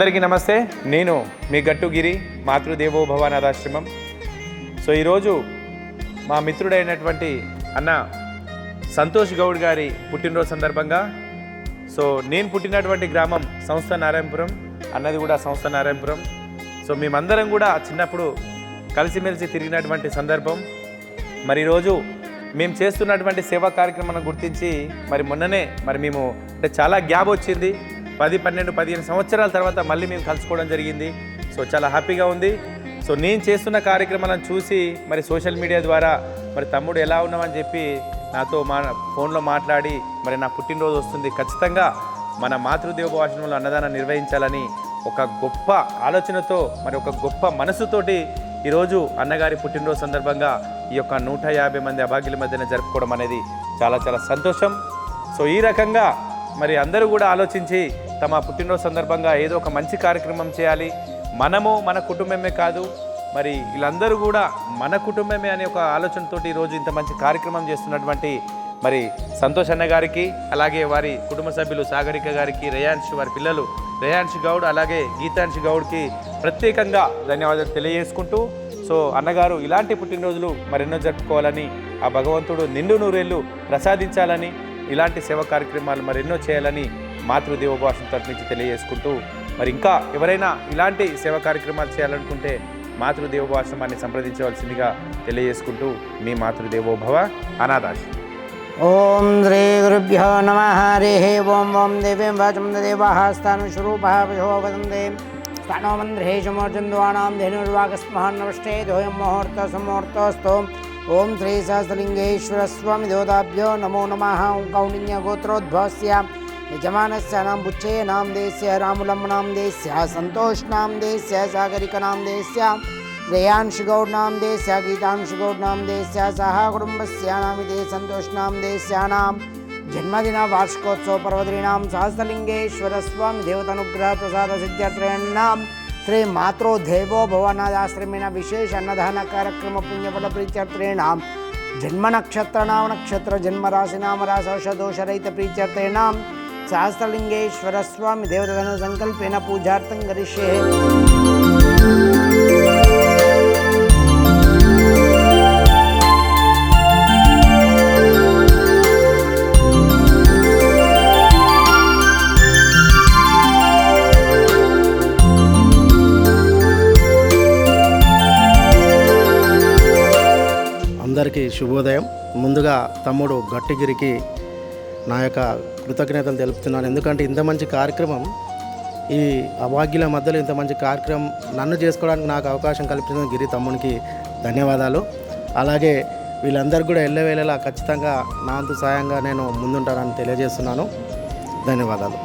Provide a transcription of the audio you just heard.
అందరికీ నమస్తే. నేను మీ గట్టుగిరి మాతృదేవో భవానాథాశ్రమం సో ఈరోజు మా మిత్రుడైనటువంటి అన్న సంతోష్ గౌడ్ గారి పుట్టినరోజు సందర్భంగా సో నేను పుట్టినటువంటి గ్రామం సంస్థ నారాయణపురం అన్నది కూడా సంస్థ నారాయణపురం. సో మేమందరం కూడా చిన్నప్పుడు కలిసిమెలిసి తిరిగినటువంటి సందర్భం. మరి ఈరోజు మేము చేస్తున్నటువంటి సేవా కార్యక్రమాన్ని గుర్తించి మరి మొన్ననే మరి మేము అంటే చాలా గ్యాప్ వచ్చింది. పది పన్నెండు పదిహేను సంవత్సరాల తర్వాత మళ్ళీ మేము కలుసుకోవడం జరిగింది. సో చాలా హ్యాపీగా ఉంది. సో నేను చేస్తున్న కార్యక్రమాలను చూసి మరి సోషల్ మీడియా ద్వారా మరి తమ్ముడు ఎలా ఉన్నామని చెప్పి నాతో మా ఫోన్లో మాట్లాడి మరి నా పుట్టినరోజు వస్తుంది. ఖచ్చితంగా మన మాతృదేవ భాషణంలో అన్నదానం నిర్వహించాలని ఒక గొప్ప ఆలోచనతో మరి ఒక గొప్ప మనసుతోటి ఈరోజు అన్నగారి పుట్టినరోజు సందర్భంగా ఈ యొక్క నూట యాభై మంది అభాగ్యుల మధ్యన జరుపుకోవడం అనేది చాలా చాలా సంతోషం. సో ఈ రకంగా మరి అందరూ కూడా ఆలోచించి తమ పుట్టినరోజు సందర్భంగా ఏదో ఒక మంచి కార్యక్రమం చేయాలి. మనము మన కుటుంబమే కాదు మరి వీళ్ళందరూ కూడా మన కుటుంబమే అనే ఒక ఆలోచనతోటి ఈరోజు ఇంత మంచి కార్యక్రమం చేస్తున్నటువంటి మరి సంతోష్ అన్న గారికి అలాగే వారి కుటుంబ సభ్యులు సాగరిక గారికి రేయాన్ష్ వారి పిల్లలు రేయాన్ష్ గౌడ్ అలాగే గీతాన్షు గౌడ్కి ప్రత్యేకంగా ధన్యవాదాలు తెలియజేసుకుంటూ సో అన్నగారు ఇలాంటి పుట్టినరోజులు మరెన్నో జరుపుకోవాలని ఆ భగవంతుడు నిండు నూరేళ్ళు ప్రసాదించాలని ఇలాంటి సేవా కార్యక్రమాలు మరెన్నో చేయాలని మాతృదేవ భాషను నుంచి తెలియజేసుకుంటూ మరి ఇంకా ఎవరైనా ఇలాంటి సేవా కార్యక్రమాలు చేయాలనుకుంటే మాతృదేవ భాషమాన్ని సంప్రదించవలసిందిగా తెలియజేసుకుంటూ మీ మాతృదేవోభవ అనాథాశ ఓం శ్రీ గురుభ్యో నమ. హరి ఓం ఓం దేవీం వాచం దేవాः స్థానుస్వరూపः పశో వదందే స్థానో మంద్రేషమోర్జంద్వానాం ధేనుర్వాగస్మహాన్నవష్టే దోయం ముహూర్త సుముహూర్తోస్తు ఓం శ్రీ సహస్రలింగేశ్వరస్వామి దేవతాభ్యో నమో నమ. కౌండిన్య గోత్రోద్భవస్య. यजमान नाम बुच्छे नाम देस्य रामुलम नाम देस्य, संतोष नाम देस्य, सागरिक नाम देस्य रेयांश गौर नाम देस्य, गीतांश गौर नाम देस्य, सह कुटुंबस्य नाम दे, संतोष नाम देस्य नाम। जन्मदिन वार्षिकोत्सव, पर्वदीनां सहस्रलिङ्गेश्वरस्वामि श्री मात्रो देवो भवनादाश्रमेण विशेष अन्नदानकार्यक्रमपुण्यफलप्रीत्यर्थेणां जन्मनक्षत्रनामनक्षत्रजन्मराशिनामरासौषदोषरहितप्रीत्यर्थेणां సహస్రలింగేశ్వర స్వామి దేవతలను సంకల్పేన పూజార్థం కరిష్యే. అందరికీ శుభోదయం. ముందుగా తమ్ముడు గట్టిగిరికి నా యొక్క కృతజ్ఞతలు తెలుపుతున్నాను. ఎందుకంటే ఇంత మంచి కార్యక్రమం ఈ అభాగ్యుల మధ్యలో ఇంత మంచి కార్యక్రమం నన్ను చేసుకోవడానికి నాకు అవకాశం కల్పించిన గిరి తమ్మునికి ధన్యవాదాలు. అలాగే వీళ్ళందరికీ కూడా వెళ్ళవేళలా ఖచ్చితంగా నా వంతు సాయంగా నేను ముందుంటానని తెలియజేస్తున్నాను. ధన్యవాదాలు.